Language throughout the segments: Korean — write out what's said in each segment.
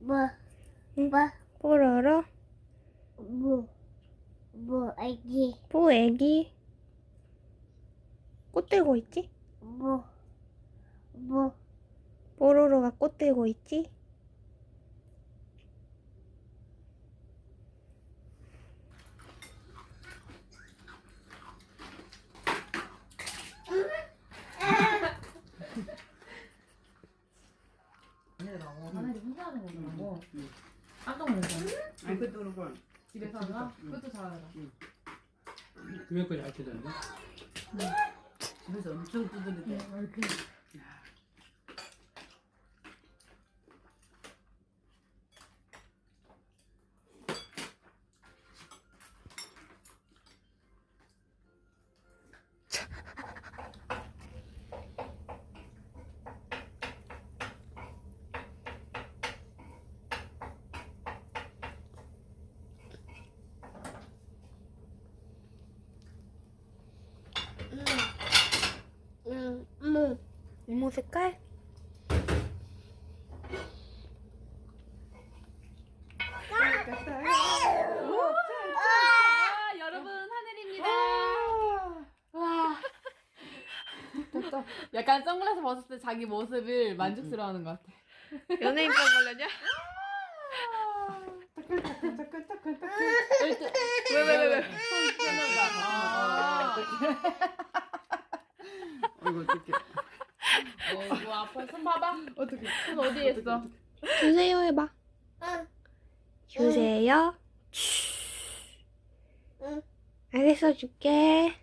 뭐, 응? 뭐, 뽀로로, 뭐, 뭐, 애기, 뽀 애기. 꽃 들고 있지? 뭐, 뭐, 뽀로로가 꽃 들고 있지? 하늘이 혼자 하는 거더라고. 깜짝 놀랐어. 그것도 그렇고 집에서 하나? 그것도 잘하더라. 그몇까지 알 때던데 집에서 엄청 두드리대. 음, 이모 색깔? 와, 여러분 하늘입니다. 와. 약간 선글라스 벗었을 때 자기 모습을 만족스러워하는 것 같아. 연예인병 걸렸냐? 일단 왜, 왜, 왜, 왜? 손 끊어가. 아. 아이고 어떡해 어, 이거 아파. 손 봐봐. 어떻게? 손 어디에 있어? 주세요 해봐. 응, 주세요. 응. 알겠어, 줄게.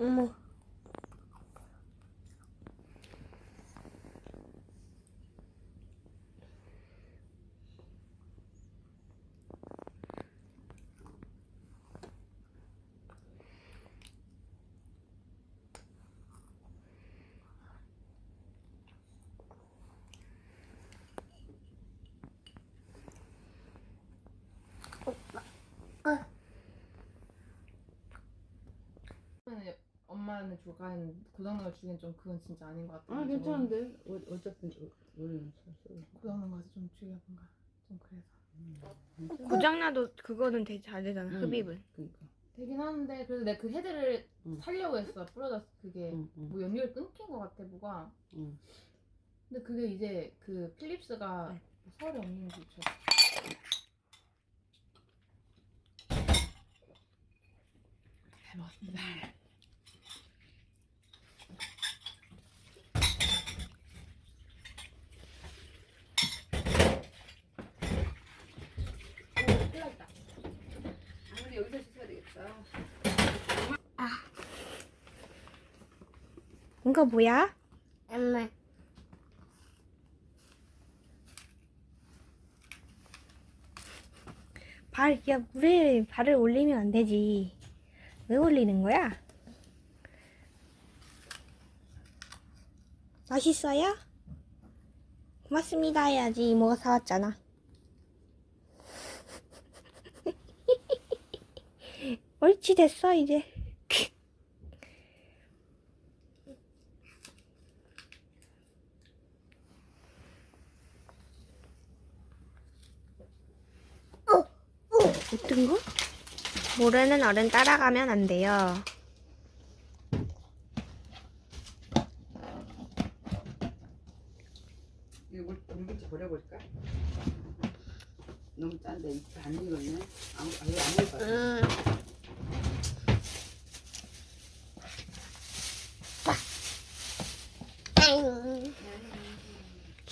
어머. 엄마는 조간 고장난 거 주기엔 좀 그건 진짜 아닌 것 같아. 아 괜찮은데 어, 어차피 우리는 고장난 거지 좀 뭔가 좀 그래서. 고장나도 그거는 되게 잘 되잖아, 응. 흡입은. 그러니까 되긴 하는데 그래서 내가 그 헤드를 응. 살려고 했어. 부러졌어 그게. 응, 응, 뭐 연결 끊긴 것 같아 뭐가. 응. 근데 그게 이제 그 필립스가 네. 서울에 없는 게 있죠. 잘 먹었습니다. 오, 큰일 났다. 아무리 여기서 되겠다 이거 뭐야? 엄마, 발, 야, 물에 발을 올리면 안 되지. 왜 올리는 거야? 맛있어요? 고맙습니다 해야지. 이모가 사왔잖아. 옳지, 됐어, 이제. 어떤 거? 모르는 어른 따라가면 안 돼요. 이거 물, 물기지 버려볼까? 너무 짠데 안 익었네 아무 안 익었어 응, 아잉,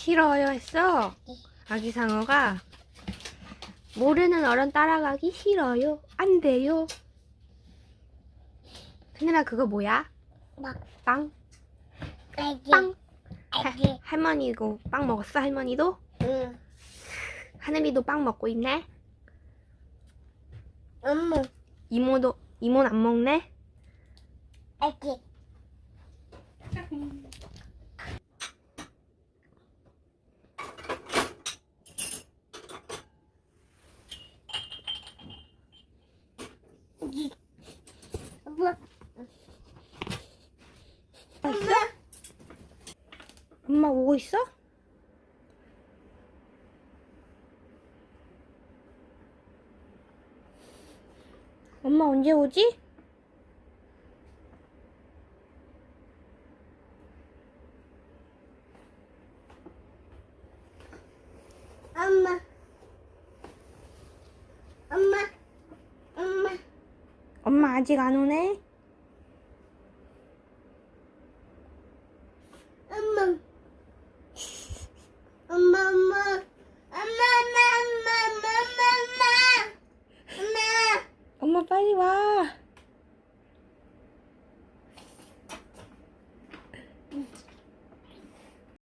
싫어요 했어. 아기 상어가 모르는 어른 따라가기 싫어요. 안 돼요. 하늘아 그거 뭐야? 막, 빵? 애기, 빵? 애기, 할머니고 빵 먹었어 할머니도? 응, 하늘이도 빵 먹고 있네. 엄마, 이모도 이모는 안 먹네? 애기. 엄마, 있어? 엄마 오고 있어? 엄마 언제 오지? 엄마, 엄마, 엄마. 엄마 아직 안 오네?